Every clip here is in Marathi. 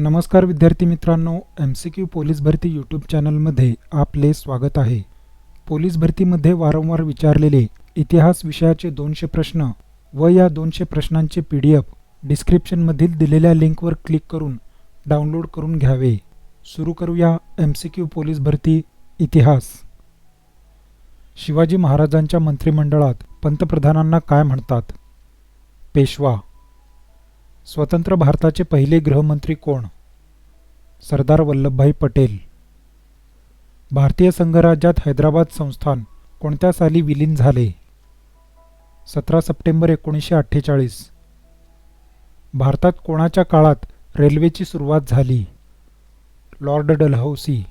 नमस्कार विद्यार्थी मित्रांनो एम सी क्यू पोलीस भरती यूट्यूब चॅनलमध्ये आपले स्वागत आहे. पोलीस भरतीमध्ये वारंवार विचारलेले इतिहास विषयाचे दोनशे प्रश्न व या दोनशे प्रश्नांचे पी डी एफ डिस्क्रिप्शनमधील दिलेल्या लिंकवर क्लिक करून डाउनलोड करून घ्यावे. सुरू करूया एम सी क्यू पोलीस भरती इतिहास. शिवाजी महाराजांच्या मंत्रिमंडळात पंतप्रधानांना काय म्हणतात? पेशवा स्वतंत्र भारताचे पहिले गृहमंत्री कोण? सरदार वल्लभभाई पटेल. भारतीय संघराज्यात हैदराबाद संस्थान कोणत्या साली विलीन झाले? सतरा सप्टेंबर एकोणीसशे अठ्ठेचाळीस. भारतात कोणाच्या काळात रेल्वेची सुरुवात झाली? Lord Dalhousie.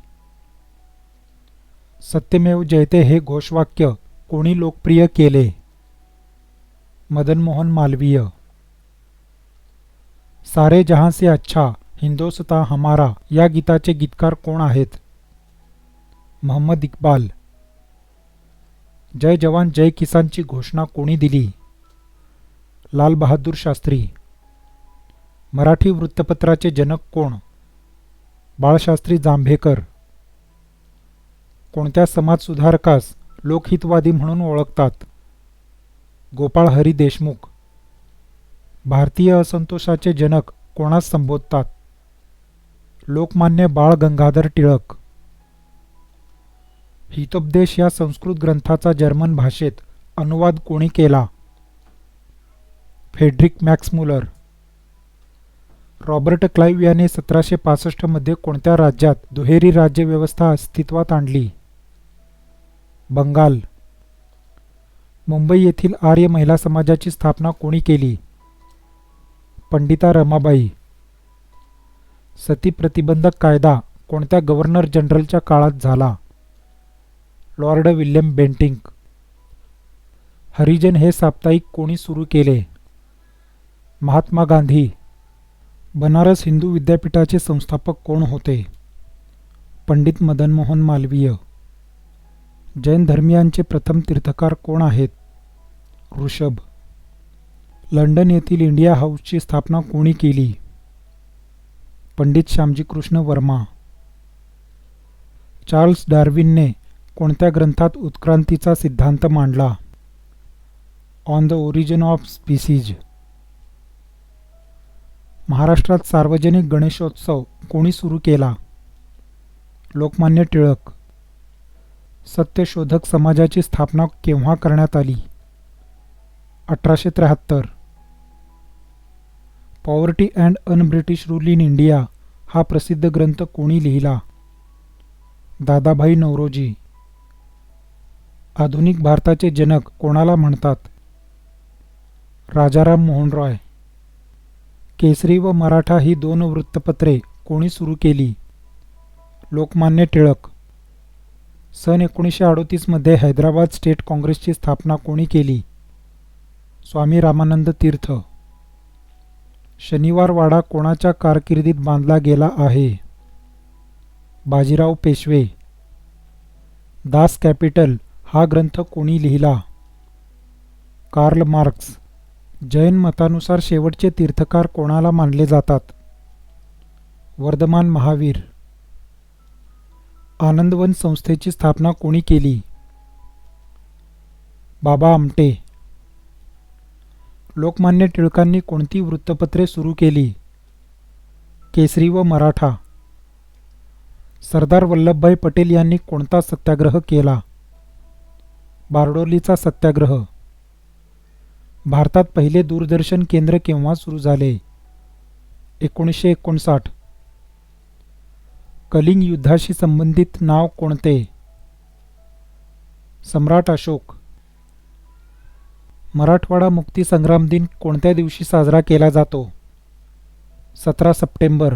सत्यमेव जयते हे घोषवाक्य कोणी लोकप्रिय केले? मदन मोहन मालवीय. सारे जहां से अच्छा हिंदोस्ता हमारा या गीताचे गीतकार कोण आहेत? मोहम्मद इक्बाल। जय जवान जय किसानची घोषणा कोणी दिली? लाल बहादूर शास्त्री। मराठी वृत्तपत्राचे जनक कोण? बाळशास्त्री जांभेकर। कोणत्या समाजसुधारकास लोकहितवादी म्हणून ओळखतात? गोपाळ हरी देशमुख। भारतीय असंतोषाचे जनक कोणास संबोधतात? लोकमान्य बाळ गंगाधर टिळक. हितोपदेश या संस्कृत ग्रंथाचा जर्मन भाषेत अनुवाद कोणी केला? Friedrich Max Muller. रॉबर्ट क्लाईव्ह याने सतराशे पासष्टमध्ये कोणत्या राज्यात दुहेरी राज्यव्यवस्था अस्तित्वात आणली? बंगाल. मुंबई येथील आर्य महिला समाजाची स्थापना कोणी केली? पंडिता रमाबाई. सती प्रतिबंधक कायदा कोणत्या गव्हर्नर जनरलच्या काळात झाला? Lord William Bentinck. हरिजन हे साप्ताहिक कोणी सुरू केले? महात्मा गांधी. बनारस हिंदू विद्यापीठाचे संस्थापक कोण होते? पंडित मदन मोहन मालवीय. जैन धर्मियांचे प्रथम तीर्थकार कोण आहेत? ऋषभ. लंडन येथील इंडिया हाऊसची स्थापना कोणी केली? पंडित श्यामजी कृष्ण वर्मा. चार्ल्स डार्विनने कोणत्या ग्रंथात उत्क्रांतीचा सिद्धांत मांडला? On the origin of species. महाराष्ट्रात सार्वजनिक गणेशोत्सव कोणी सुरू केला? लोकमान्य टिळक. सत्यशोधक समाजाची स्थापना केव्हा करण्यात आली? अठराशे त्र्याहत्तर. Poverty and un British rule in India हा प्रसिद्ध ग्रंथ कोणी लिहिला? दादाभाई नवरोजी. आधुनिक भारताचे जनक कोणाला म्हणतात? राजाराम मोहन रॉय. केसरी व मराठा ही दोन वृत्तपत्रे कोणी सुरू केली? लोकमान्य टिळक. सन एकोणीसशे अडोतीसमध्ये हैदराबाद स्टेट काँग्रेसची स्थापना कोणी केली? स्वामी रामानंद तीर्थ. शनिवारवाडा कोणाच्या कारकिर्दीत बांधला गेला आहे? बाजीराव पेशवे. दास कॅपिटल हा ग्रंथ कोणी लिहिला? Karl Marx. जैन मतानुसार शेवटचे तीर्थकार कोणाला मानले जातात? वर्धमान महावीर. आनंदवन संस्थेची स्थापना कोणी केली? बाबा आमटे. लोकमान्य टिळकांनी कोणती वृत्तपत्रे सुरू केली? केसरी व मराठा. सरदार वल्लभभाई पटेल यांनी कोणता सत्याग्रह केला? बारडोलीचा सत्याग्रह. भारतात पहिले दूरदर्शन केंद्र केव्हा सुरू झाले? एकोणीसशे एकोणसाठ. कलिंग युद्धाशी संबंधित नाव कोणते? सम्राट अशोक. मराठवाडा मुक्तीसंग्राम दिन कोणत्या दिवशी साजरा केला जातो? सतरा सप्टेंबर.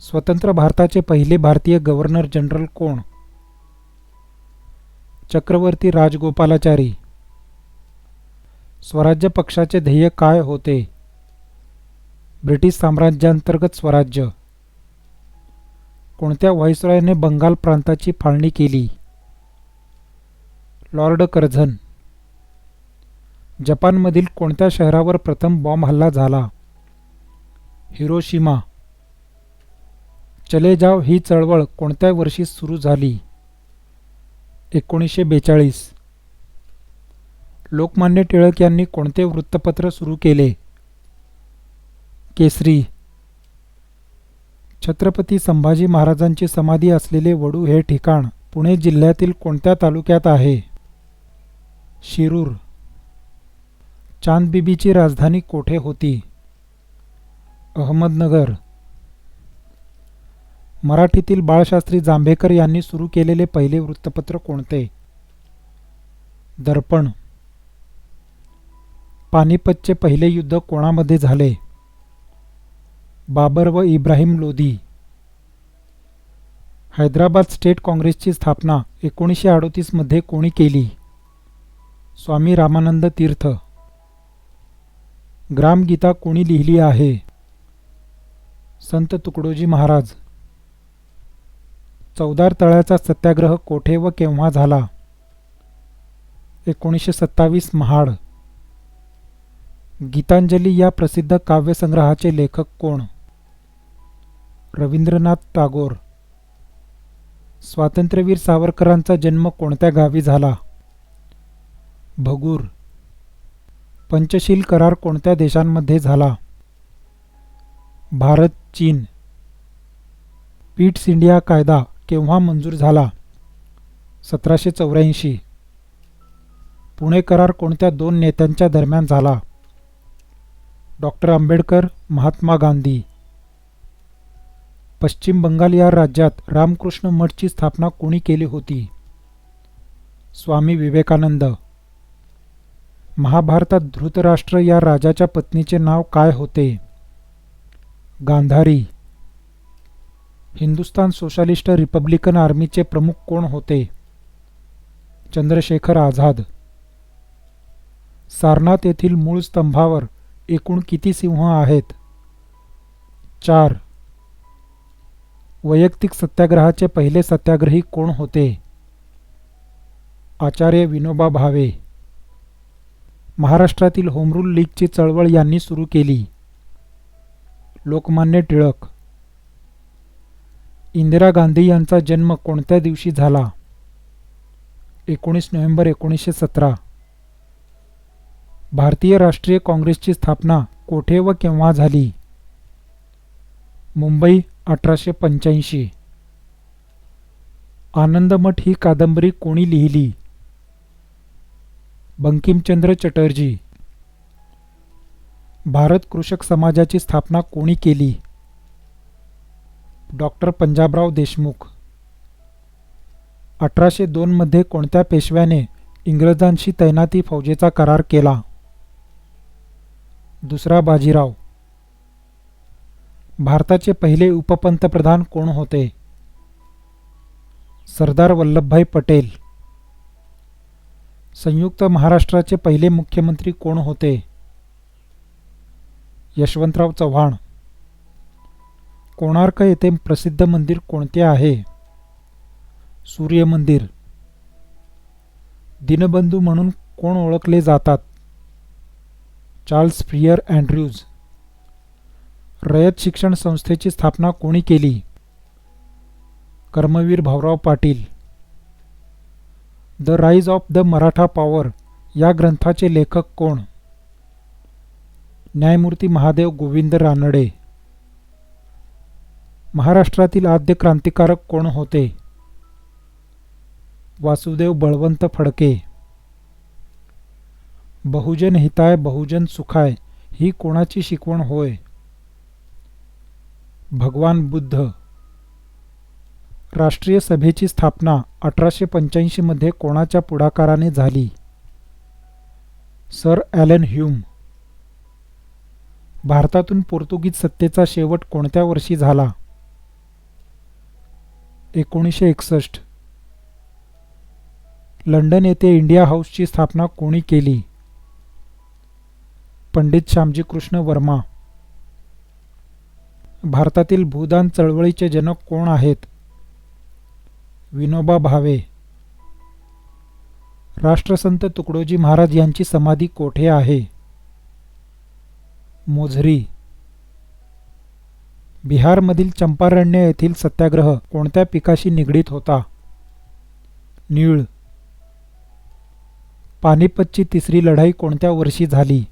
स्वतंत्र भारताचे पहिले भारतीय गव्हर्नर जनरल कोण? चक्रवर्ती राजगोपालाचारी. स्वराज्य पक्षाचे ध्येय काय होते? ब्रिटिश साम्राज्यांतर्गत स्वराज्य. कोणत्या व्हाईसरॉयने बंगाल प्रांताची फाळणी केली? Lord Curzon. जपानमधील कोणत्या शहरावर प्रथम बॉम्ब हल्ला झाला? हिरोशिमा. चले जाव ही चळवळ कोणत्या वर्षी सुरू झाली? एकोणीसशे बेचाळीस लोकमान्य टिळक यांनी कोणते वृत्तपत्र सुरू केले? केसरी. छत्रपती संभाजी महाराजांची समाधी असलेले वडू हे ठिकाण पुणे जिल्ह्यातील कोणत्या तालुक्यात आहे? शिरूर. चांदबिबीची राजधानी कोठे होती? अहमदनगर. मराठीतील बाळशास्त्री जांभेकर यांनी सुरू केलेले पहिले वृत्तपत्र कोणते? दर्पण. पानिपतचे पहिले युद्ध कोणामध्ये झाले? बाबर व इब्राहिम लोधी. हैदराबाद स्टेट काँग्रेसची स्थापना एकोणीसशे अडोतीसमध्ये कोणी केली? स्वामी रामानंद तीर्थ. ग्रामगीता कोणी लिहिली आहे? संत तुकडोजी महाराज. चौदार तळ्याचा सत्याग्रह कोठे व केव्हा झाला? एकोणीसशे सत्तावीस महाड. गीतांजली या प्रसिद्ध काव्यसंग्रहाचे लेखक कोण? रवींद्रनाथ टागोर. स्वातंत्र्यवीर सावरकरांचा जन्म कोणत्या गावी झाला? भगूर. पंचशील करार कोणत्या देशांमध्ये झाला? भारत चीन. पीट्स इंडिया कायदा केव्हा मंजूर झाला? सतराशे चौऱ्याऐंशी. पुणे करार कोणत्या दोन नेत्यांच्या दरम्यान झाला? डॉक्टर आंबेडकर महात्मा गांधी. पश्चिम बंगाल या राज्यात रामकृष्ण मठची स्थापना कोणी केली होती? स्वामी विवेकानंद. महाभारतात धृतराष्ट्र या राजाच्या पत्नीचे नाव काय होते? गांधारी. हिंदुस्तान सोशालिस्ट रिपब्लिकन आर्मीचे प्रमुख कोण होते? चंद्रशेखर आझाद. सारनाथ येथील मूळ स्तंभावर एकूण किती सिंह आहेत? चार. वैयक्तिक सत्याग्रहाचे पहिले सत्याग्रही कोण होते? आचार्य विनोबा भावे. महाराष्ट्रातील होमरूल लीगची चळवळ यांनी सुरू केली. लोकमान्य टिळक. इंदिरा गांधी यांचा जन्म कोणत्या दिवशी झाला? एकोणीस नोव्हेंबर एकोणीसशे सतरा. भारतीय राष्ट्रीय काँग्रेसची स्थापना कोठे व केव्हा झाली? मुंबई अठराशे पंच्याऐंशी. आनंदमठ ही कादंबरी कोणी लिहिली? बंकिमचंद्र चटर्जी. भारत कृषक समाजाची स्थापना कोणी केली? डॉक्टर पंजाबराव देशमुख. अठराशे दोनमध्ये कोणत्या पेशव्याने इंग्रजांशी तैनाती फौजेचा करार केला? दुसरा बाजीराव. भारताचे पहिले उपपंतप्रधान कोण होते? सरदार वल्लभभाई पटेल. संयुक्त महाराष्ट्राचे पहिले मुख्यमंत्री कोण होते? यशवंतराव चव्हाण. कोणार्क येथे प्रसिद्ध मंदिर कोणते आहे? सूर्य मंदिर. दिनबंधू म्हणून कोण ओळखले जातात? Charles Freer Andrews. Rayat Shikshan संस्थेची स्थापना कोणी केली? Karmaveer Bhaurao Patil. The rise of the Maratha power या ग्रंथाचे लेखक कोण? न्यायमूर्ती महादेव गोविंद रानडे. महाराष्ट्रातील आद्य क्रांतिकारक कोण होते? वासुदेव बळवंत फडके. बहुजन हिताय बहुजन सुखाय ही कोणाची शिकवण होय? भगवान बुद्ध. राष्ट्रीय सभेची स्थापना अठराशे पंच्याऐंशीमध्ये कोणाच्या पुढाकाराने झाली? Sir Allan Hume. भारतातून पोर्तुगीज सत्तेचा शेवट कोणत्या वर्षी झाला? एकोणीसशे एकसष्ट. लंडन येथे इंडिया हाऊसची स्थापना कोणी केली? पंडित श्यामजी कृष्ण वर्मा. भारतातील भूदान चळवळीचे जनक कोण आहेत? विनोबा भावे. राष्ट्रसंत तुकडोजी महाराज यांची समाधी कोठे आहे? मोझरी. बिहारमधील चंपारण्य येथील सत्याग्रह कोणत्या पिकाशी निगडीत होता? नीळ. पानिपतची तिसरी लढाई कोणत्या वर्षी झाली?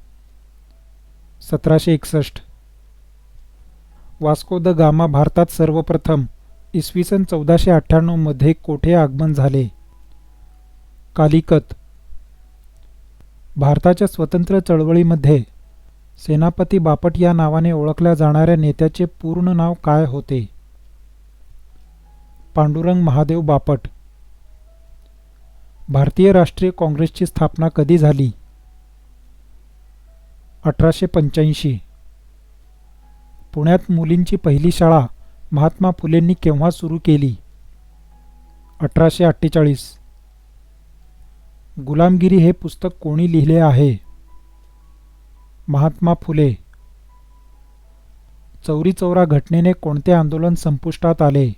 सतराशे एकसष्ट. वास्को द गामा भारतात सर्वप्रथम. इसवी सन चौदाशे अठ्ठ्याण्णवमध्ये कोठे आगमन झाले? कालिकत. भारताच्या स्वतंत्र चळवळीमध्ये सेनापती बापट या नावाने ओळखल्या जाणाऱ्या नेत्याचे पूर्ण नाव काय होते? पांडुरंग महादेव बापट. भारतीय राष्ट्रीय काँग्रेसची स्थापना कधी झाली? अठराशे पंच्याऐंशी. पुण्यात मुलींची पहिली शाळा. महात्मा फुलेंनी केव्हा सुरू केली? अठराशे अठ्ठेचाळीस. गुलामगिरी हे पुस्तक कोणी लिहिले आहे? महात्मा फुले. चौरी चौरा घटनेने कोणते आंदोलन संपुष्टात आले?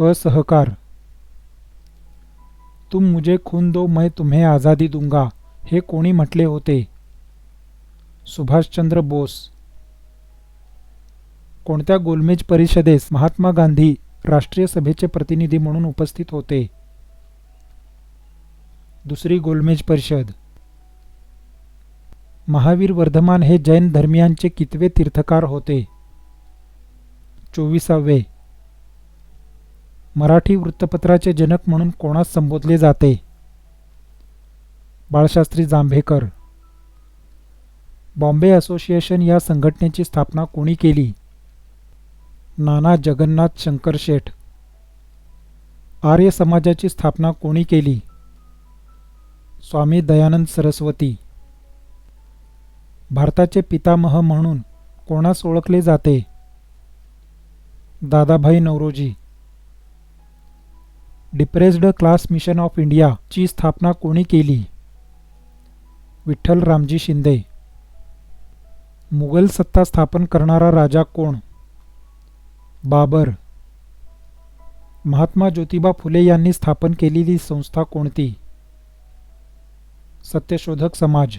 असहकार. तुम मुझे खून दो मैं तुम्हें आझादी दूंगा हे कोणी म्हटले होते? सुभाषचंद्र बोस. कोणत्या गोलमेज परिषदेस महात्मा गांधी राष्ट्रीय सभेचे प्रतिनिधी म्हणून उपस्थित होते? दुसरी गोलमेज परिषद. महावीर वर्धमान हे जैन धर्मियांचे कितवे तीर्थकार होते? चोवीसावे. मराठी वृत्तपत्राचे जनक म्हणून कोणास संबोधले जाते? बाळशास्त्री जांभेकर. बॉम्बे असोसिएशन या संघटनेची स्थापना कोणी केली? नाना जगन्नाथ शंकर शेठ. आर्य समाजाची स्थापना कोणी केली? स्वामी दयानंद सरस्वती. भारताचे पितामह म्हणून कोणास ओळखले जाते? Dadabhai Naoroji. Depressed class mission of India ची स्थापना कोणी केली? विठ्ठल रामजी शिंदे. मुघल सत्ता स्थापन करणारा राजा कोण? बाबर. महात्मा ज्योतिबा फुले यांनी स्थापन केलेली संस्था कोणती? सत्यशोधक समाज.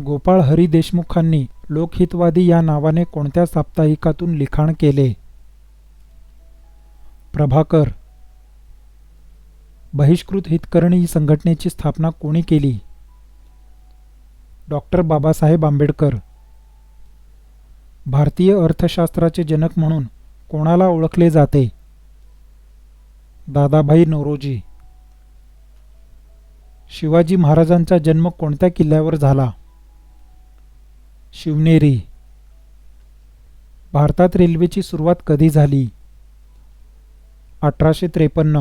गोपाळ हरी देशमुखांनी लोकहितवादी या नावाने कोणत्या साप्ताहिकातून लिखाण केले? प्रभाकर. बहिष्कृत हितकरणी संघटनेची स्थापना कोणी केली? डॉक्टर बाबासाहेब आंबेडकर. भारतीय अर्थशास्त्राचे जनक म्हणून कोणाला ओळखले जाते? दादाभाई नौरोजी. शिवाजी महाराजांचा जन्म कोणत्या किल्ल्यावर झाला? शिवनेरी. भारतात रेल्वेची सुरुवात कधी झाली? अठराशे त्रेपन्न.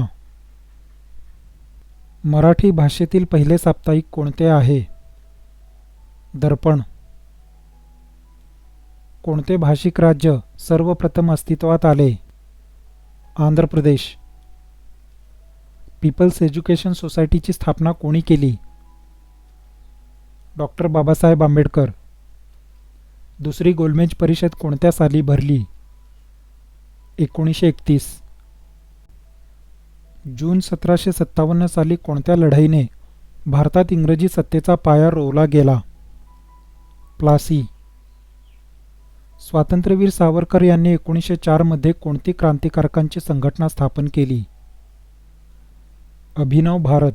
मराठी भाषेतील पहिले साप्ताहिक कोणते आहे? दर्पण. कोणते भाषिक राज्य सर्वप्रथम अस्तित्वात आले? आंध्र प्रदेश. पीपल्स एज्युकेशन सोसायटीची स्थापना कोणी केली? डॉक्टर बाबासाहेब आंबेडकर. दुसरी गोलमेज परिषद कोणत्या साली भरली? एकोणीसशे एकतीस. जून सतराशे सत्तावन्न साली कोणत्या लढाईने भारतात इंग्रजी सत्तेचा पाया रोवला गेला? प्लासी. स्वातंत्र्यवीर सावरकर यांनी एकोणीसशे चारमध्ये कोणती क्रांतिकारकांची संघटना स्थापन केली? अभिनव भारत.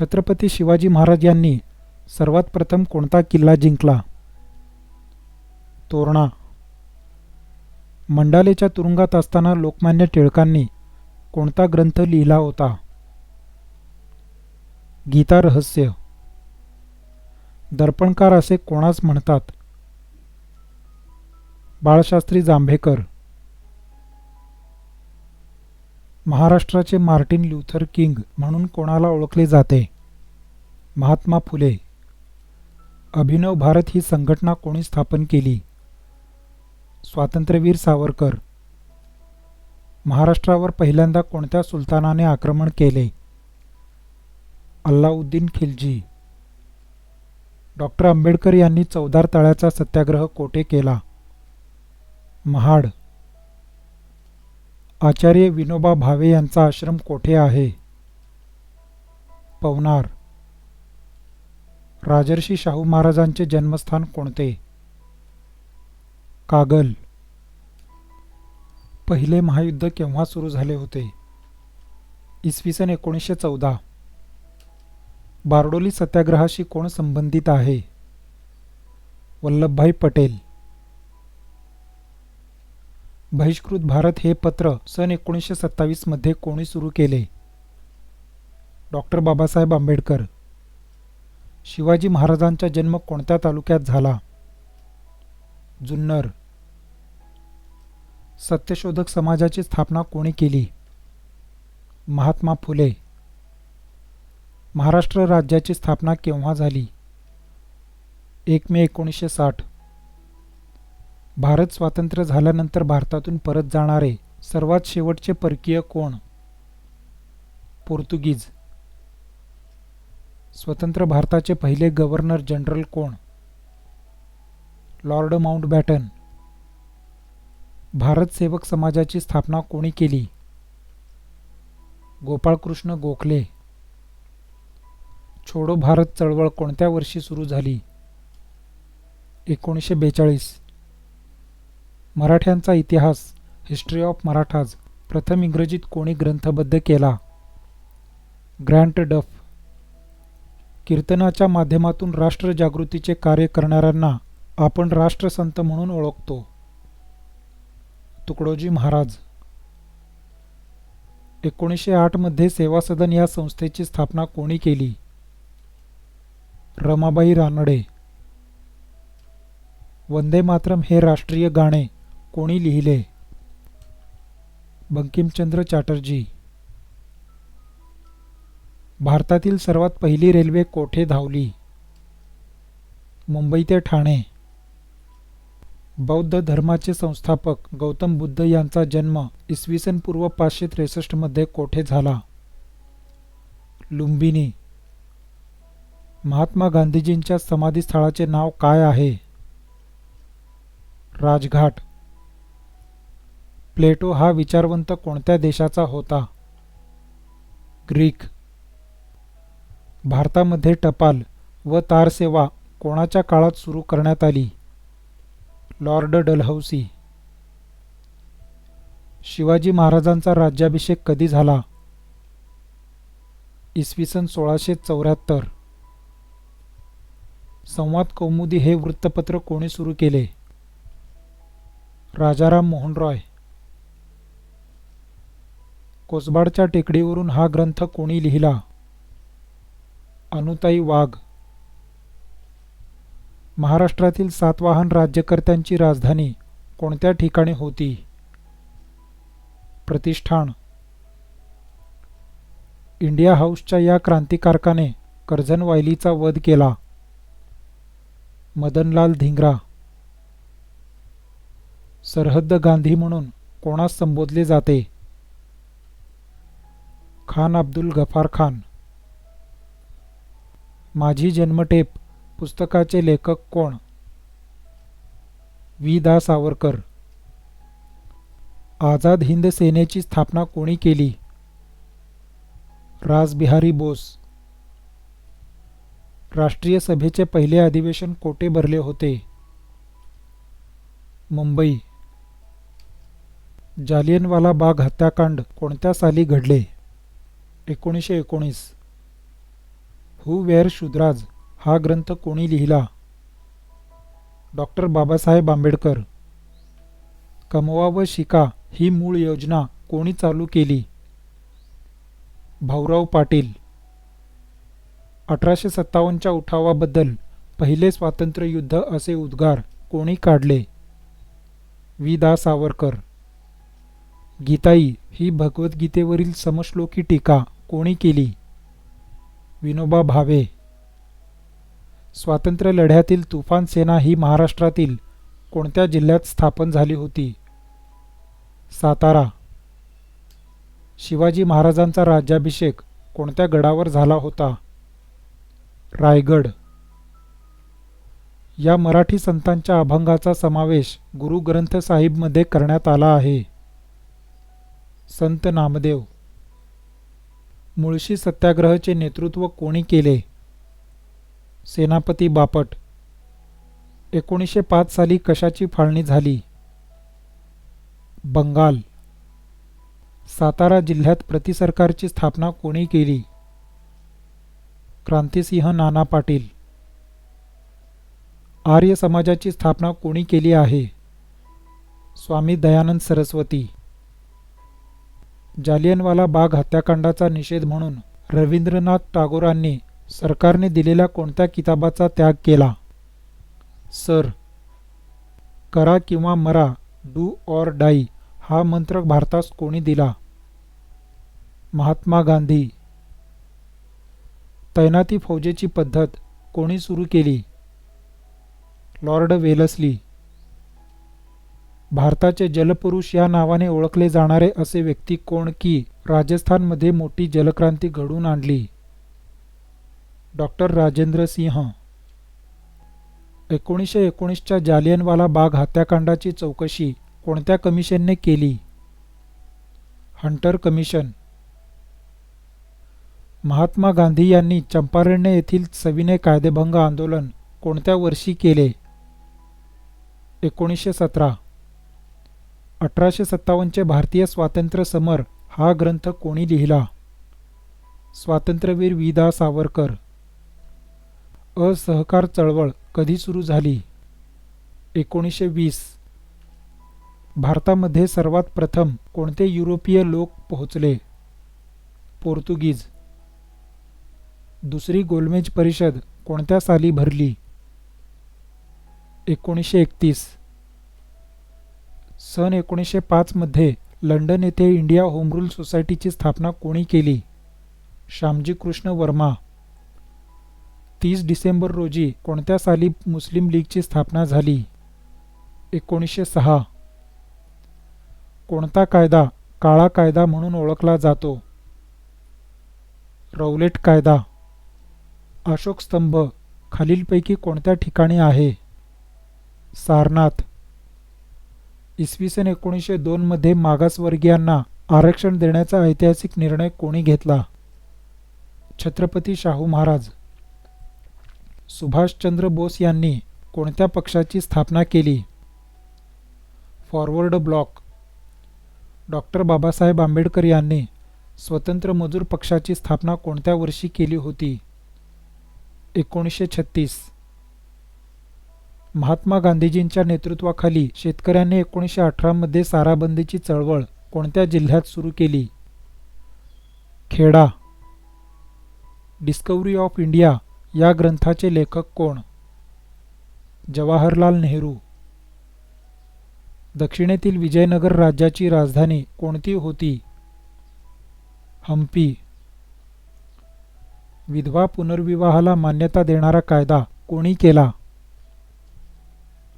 छत्रपती शिवाजी महाराज यांनी सर्वात प्रथम कोणता किल्ला जिंकला? तोरणा. मंडालेच्या तुरुंगात असताना लोकमान्य टिळकांनी कोणता ग्रंथ लिहिला होता? गीता रहस्य. दर्पणकार असे कोणास म्हणतात? बाळशास्त्री जांभेकर. महाराष्ट्राचे मार्टिन ल्युथर किंग म्हणून कोणाला ओळखले जाते? महात्मा फुले. अभिनव भारत ही संघटना कोणी स्थापन केली? स्वातंत्र्यवीर सावरकर. महाराष्ट्रावर पहिल्यांदा कोणत्या सुलतानाने आक्रमण केले? अल्लाउद्दीन खिलजी. डॉक्टर आंबेडकर यांनी चौदार तळ्याचा सत्याग्रह कोठे केला? महाड. आचार्य विनोबा भावे यांचा आश्रम कोठे आहे? पवनार. राजर्षी शाहू महाराजांचे जन्मस्थान कोणते? कागल. पहिले महायुद्ध केव्हा सुरू झाले होते? इसवी सन एकोणीसशे चौदा. बारडोली सत्याग्रहाशी कोण संबंधित आहे? वल्लभभाई पटेल. बहिष्कृत भारत हे पत्र सन एकोणीसशे सत्तावीसमध्ये कोणी सुरू केले? डॉक्टर बाबासाहेब आंबेडकर. शिवाजी महाराजांचा जन्म कोणत्या तालुक्यात झाला? जुन्नर. सत्यशोधक समाजाची स्थापना कोणी केली? महात्मा फुले. महाराष्ट्र राज्याची स्थापना केव्हा झाली? एक मे एकोणीसशे साठ. भारत स्वातंत्र्य झाल्यानंतर भारतातून परत जाणारे सर्वात शेवटचे परकीय कोण? पोर्तुगीज. स्वतंत्र भारताचे पहिले गव्हर्नर जनरल कोण? Lord Mountbatten. भारत सेवक समाजाची स्थापना कोणी केली? गोपाळकृष्ण गोखले. छोडो भारत चळवळ कोणत्या वर्षी सुरू झाली? एकोणीसशे बेचाळीस. मराठ्यांचा इतिहास हिस्ट्री ऑफ मराठाज प्रथम इंग्रजीत कोणी ग्रंथबद्ध केला? ग्रँट डफ. कीर्तनाच्या माध्यमातून राष्ट्रजागृतीचे कार्य करणाऱ्यांना आपण राष्ट्रसंत म्हणून ओळखतो. तुकडोजी महाराज. एकोणीसशे आठमध्ये सेवा सदन या संस्थेची स्थापना कोणी केली? रमाबाई रानडे. वंदे मातरम हे राष्ट्रीय गाणे कोणी लिहिले? बंकिमचंद्र चॅटर्जी. भारतातील सर्वात पहिली रेल्वे कोठे धावली? मुंबई ते ठाणे. बौद्ध धर्माचे संस्थापक गौतम बुद्ध यांचा जन्म इसवी सन पूर्व पाचशे त्रेसष्टमध्ये कोठे झाला? लुंबिनी. महात्मा गांधीजींच्या समाधीस्थळाचे नाव काय आहे? राजघाट. प्लेटो हा विचारवंत कोणत्या देशाचा होता? ग्रीक. भारतामध्ये टपाल व तारसेवा कोणाच्या काळात सुरू करण्यात आली? Lord Dalhousie. शिवाजी महाराजांचा राज्याभिषेक कधी झाला? इसवी सन सोळाशे चौऱ्याहत्तर. संवाद कौमुदी हे वृत्तपत्र कोणी सुरू केले? राजाराम मोहन रॉय. कोसबाडच्या टेकडीवरून हा ग्रंथ कोणी लिहिला? अनुताई वाघ. महाराष्ट्रातील सातवाहन राज्यकर्त्यांची राजधानी कोणत्या ठिकाणी होती? प्रतिष्ठान. इंडिया हाऊसच्या या क्रांतिकारकाने कर्झन वायलीचा वध केला. मदनलाल धिंगरा. सरहद्द गांधी म्हणून कोणास संबोधले जाते? खान अब्दुल गफार खान. माझी जन्मटेप पुस्तकाचे लेखक कोण? वि दा. सावरकर. आझाद हिंद सेनेची स्थापना कोणी केली? राजबिहारी बोस. राष्ट्रीय सभेचे पहिले अधिवेशन कोठे भरले होते. मुंबई. जालियनवाला बाग हत्याकांड कोणत्या साली घडले? एकोणीसशे एकोणीस. हु वेअर शुद्राज हा ग्रंथ कोणी लिहिला? डॉक्टर बाबासाहेब आंबेडकर. कमवा व शिका ही मूळ योजना कोणी चालू केली? भाऊराव पाटील. अठराशे सत्तावन्नच्या उठावाबद्दल पहिले स्वातंत्र्य युद्ध असे उद्गार कोणी काढले? वि. दा. सावरकर. गीताई ही भगवद्गीतेवरील समश्लोकी टीका कोणी केली? विनोबा भावे. स्वातंत्र्य लढ्यातील तुफान सेना ही महाराष्ट्रातील कोणत्या जिल्ह्यात स्थापन झाली होती? सातारा. शिवाजी महाराजांचा राज्याभिषेक कोणत्या गडावर झाला होता? रायगड. या मराठी संतांच्या अभंगाचा समावेश गुरु ग्रंथ साहिबमध्ये करण्यात आला आहे. संत नामदेव. मुळशी सत्याग्रहाचे नेतृत्व कोणी केले? सेनापती बापट. एकोणीसशे पाच साली कशाची फाळणी झाली? बंगाल. सातारा जिल्ह्यात प्रतिसरकारची स्थापना कोणी केली? क्रांतिसिंह नाना पाटील. आर्य समाजाची स्थापना कोणी केली आहे? स्वामी दयानंद सरस्वती. जालियनवाला बाग हत्याकांडाचा निषेध म्हणून रवींद्रनाथ टागोरांनी सरकारने दिलेल्या कोणत्या किताबाचा त्याग केला? सर करा किंवा मरा डू ऑर डाई हा मंत्र भारतास कोणी दिला? महात्मा गांधी. तैनाती फौजेची पद्धत कोणी सुरू केली? Lord Wellesley. भारताचे जलपुरुष या नावाने ओळखले जाणारे असे व्यक्ती कोण की राजस्थानमध्ये मोठी जलक्रांती घडवून आणली? डॉक्टर राजेंद्र सिंह. एकोणीसशे एकोणीसच्या जालियनवाला बाग हत्याकांडाची चौकशी कोणत्या कमिशनने केली? Hunter commission. महात्मा गांधी यांनी चंपारण्य येथील सविनय कायदेभंग आंदोलन कोणत्या वर्षी केले? एकोणीसशे सतरा. अठराशे सत्तावन्नचे भारतीय स्वातंत्र्य समर हा ग्रंथ कोणी लिहिला? स्वातंत्र्यवीर विदा सावरकर. असहकार चळवळ कधी सुरू झाली? एकोणीसशे वीस. भारतामध्ये सर्वात प्रथम कोणते युरोपीय लोक पोहोचले? पोर्तुगीज. दुसरी गोलमेज परिषद कोणत्या साली भरली? एकोणीसशे एकतीस. सन एकोणीसशे पाचमध्ये लंडन येथे इंडिया होम रूल सोसायटीची स्थापना कोणी केली? श्यामजी कृष्ण वर्मा. तीस डिसेंबर रोजी कोणत्या साली मुस्लिम लीगची स्थापना झाली? एकोणीसशे सहा. कोणता कायदा काळा कायदा म्हणून ओळखला जातो? रौलेट कायदा. अशोक स्तंभ खालीलपैकी कोणत्या ठिकाणी आहे? सारनाथ. इसवी सन एकोणीसशे दोनमध्ये मागासवर्गीयांना आरक्षण देण्याचा ऐतिहासिक निर्णय कोणी घेतला? छत्रपती शाहू महाराज. सुभाषचंद्र बोस यांनी कोणत्या पक्षाची स्थापना केली? Forward bloc. Doctor Babasaheb Ambedkar यांनी स्वतंत्र मजूर पक्षाची स्थापना कोणत्या वर्षी केली होती? एकोणीसशे छत्तीस. महात्मा गांधीजींच्या नेतृत्वाखाली शेतकऱ्यांनी एकोणीसशे अठरामध्ये साराबंदीची चळवळ कोणत्या जिल्ह्यात सुरू केली? खेडा. डिस्कवरी ऑफ इंडिया या ग्रंथाचे लेखक कोण? जवाहरलाल नेहरू. दक्षिणेतील विजयनगर राज्याची राजधानी कोणती होती? हम्पी. विधवा पुनर्विवाहाला मान्यता देणारा कायदा कोणी केला?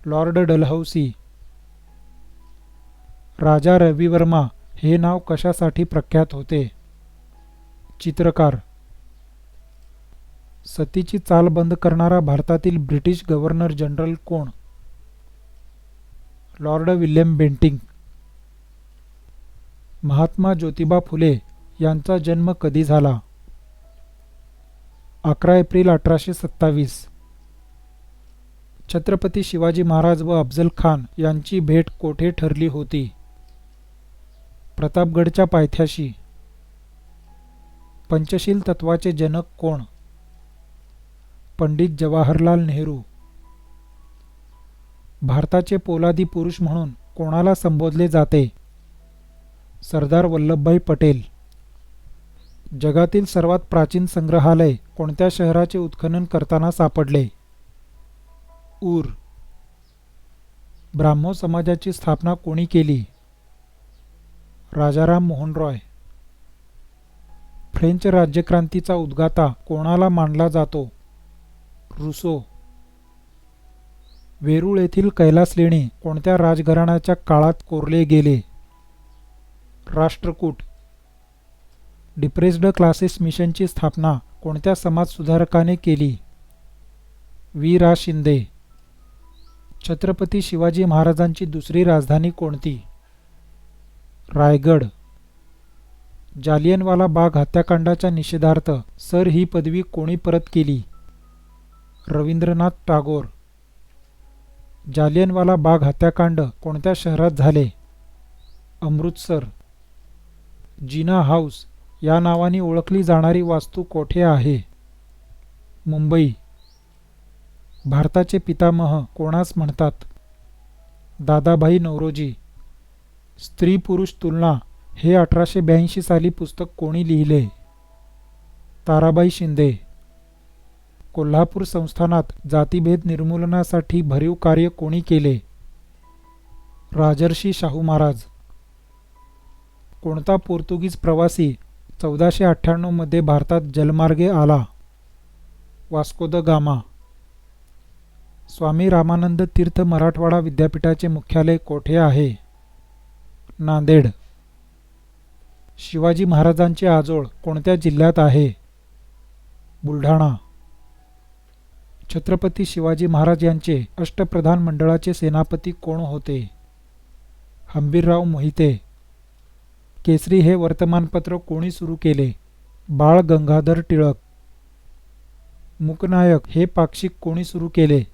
Lord Dalhousie. राजा रविवर्मा हे नाव कशासाठी प्रख्यात होते? चित्रकार. सतीची चाल बंद करणारा भारतातील ब्रिटिश गव्हर्नर जनरल कोण? Lord William Bentinck. Mahatma Jyotiba Phule यांचा जन्म कधी झाला? अकरा एप्रिल अठराशे सत्तावीस. छत्रपती शिवाजी महाराज व अफजल खान यांची भेट कोठे ठरली होती? प्रतापगडच्या पायथ्याशी. पंचशील तत्वाचे जनक कोण? पंडित जवाहरलाल नेहरू. भारताचे पोलादी पुरुष म्हणून कोणाला संबोधले जाते? सरदार वल्लभभाई पटेल. जगातील सर्वात प्राचीन संग्रहालय कोणत्या शहराचे उत्खनन करताना सापडले? ऊर. ब्राह्मो समाजाची स्थापना कोणी केली? राजाराम मोहन रॉय. फ्रेंच राज्यक्रांतीचा उद्गाता कोणाला मानला जातो? रुसो. वेरूळ येथील कैलास लेणी कोणत्या राजघराण्याच्या काळात कोरले गेले? राष्ट्रकूट. डिप्रेस्ड क्लासेस मिशनची स्थापना कोणत्या समाजसुधारकाने केली? वी. रा. शिंदे. छत्रपती शिवाजी महाराजांची दुसरी राजधानी कोणती? रायगड. जालियनवाला बाग हत्याकांडाच्या निषेधार्थ सर ही पदवी कोणी परत केली? रवींद्रनाथ टागोर. जालियनवाला बाग हत्याकांड कोणत्या शहरात झाले? अमृतसर. जिना हाऊस या नावाने ओळखली जाणारी वास्तू कोठे आहे? मुंबई. भारताचे पितामह कोणास म्हणतात? दादाभाई नवरोजी स्त्री पुरुष तुलना हे अठराशे ब्याऐंशी साली पुस्तक कोणी लिहिले? ताराबाई शिंदे. कोल्हापूर संस्थानात जातीभेद निर्मूलनासाठी भरीव कार्य कोणी केले? राजर्षी शाहू महाराज. कोणता पोर्तुगीज प्रवासी चौदाशे अठ्ठ्याण्णवमध्ये भारतात जलमार्गे आला? Vasco da Gama. Swami Ramanand Tirth Marathwada विद्यापीठाचे मुख्यालय कोठे आहे? नांदेड. शिवाजी महाराजांचे आजोळ कोणत्या जिल्ह्यात आहे? बुलढाणा. छत्रपती शिवाजी महाराज यांचे अष्टप्रधान मंडळाचे सेनापती कोण होते? हंबीरराव मोहिते. केसरी हे वर्तमानपत्र कोणी सुरू केले? बाळ गंगाधर टिळक. मूकनायक हे पाक्षिक कोणी सुरू केले?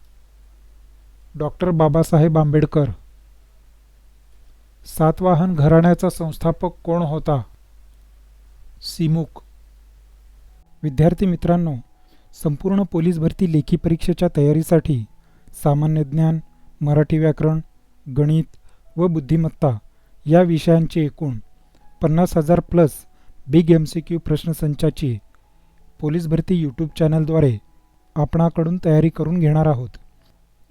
डॉक्टर बाबासाहेब आंबेडकर. सातवाहन घराण्याचा संस्थापक कोण होता? सिमुक. विद्यार्थी मित्रांनो संपूर्ण पोलीस भरती लेखी परीक्षेच्या तयारीसाठी सामान्य ज्ञान मराठी व्याकरण गणित व बुद्धिमत्ता या विषयांचे एकूण पन्नास हजार plus big M C Q प्रश्नसंचाची police भरती यूट्यूब चॅनलद्वारे आपणाकडून तयारी करून घेणार आहोत.